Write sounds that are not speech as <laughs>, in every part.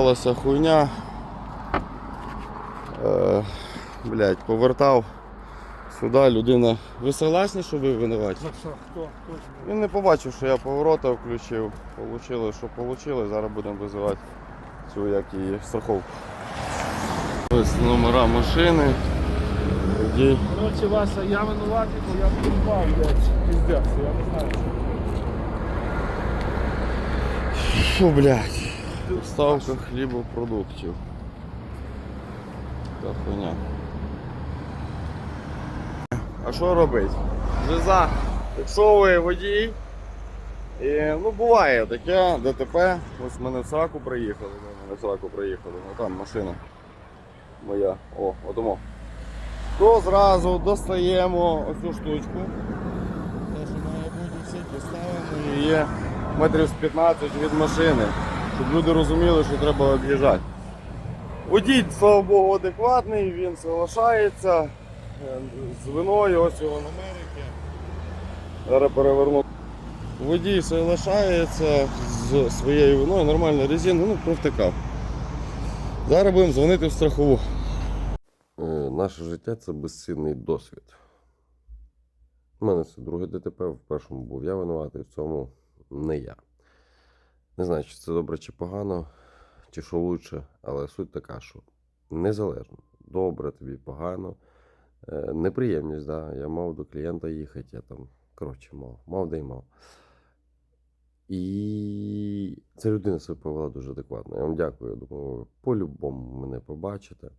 Сталася хуйня. Е, блядь, повертав сюди людина. Ви согласні, що ви винуваті? За що? Хто? Хто? Він не побачив, що я поворота включив. Получили, що получили. Зараз будемо визивати цю як її страховку. Ось номера машини. Водій. Коротше, Вася, я винуватий, бо я приїбав, блядь, піздець, я не знаю. Фу, блядь. Доставка хлібопродуктів. Така хуйня. А що робити? Жиза. Якщо ви водій, і, ну буває таке, ДТП. Ось ми не в сраку приїхали, ми не в сраку приїхали, ну там машина моя. О, отому. То зразу достаємо оцю штучку. Те, що має бути всі, поставимо її метрів з 15 від машини, щоб люди розуміли, що треба об'їжджати. Водій, слава Богу, адекватний, він соглашається е, з виною, ось його номерики. Зараз переверну. Водій соглашається з своєю виною, нормальна резина, ну провтикав. Зараз будемо дзвонити в страхову. Е, Наше життя це безцінний досвід. У мене це друге ДТП, в першому був я винуватий, в цьому не я. Не знаю, чи це добре чи погано, чи що лучше, але суть така, що незалежно, добре тобі, погано, е, неприємність, да. Я мав до клієнта їхати, я там, коротше, мав, мав де й мав. І ця людина себе повела дуже адекватно. Я вам дякую. Я думаю, ви по-любому мене побачите.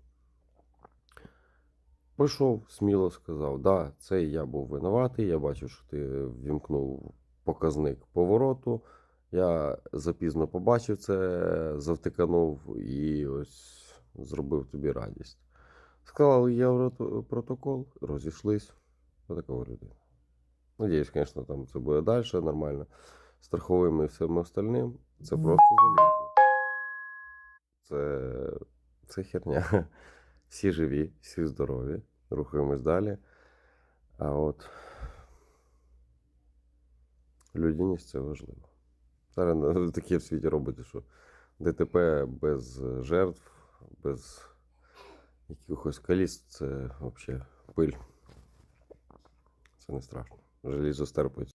Пішов, сміло сказав, да, це я був винуватий, я бачив, що ти ввімкнув показник повороту. Я запізно побачив це, завтиканув і ось зробив тобі радість. Склали європротокол, розійшлись. Отака людина. Надіюсь, звісно, там це буде далі нормально. Страховими і всім остальним. Це просто залізо. Це, це херня. <laughs> Всі живі, всі здорові. Рухаємось далі. А от людяність це важливо. Зараз таке в світі робиться, що ДТП без жертв, без якихось коліс це взагалі пиль. Це не страшно. Желізо стерпить.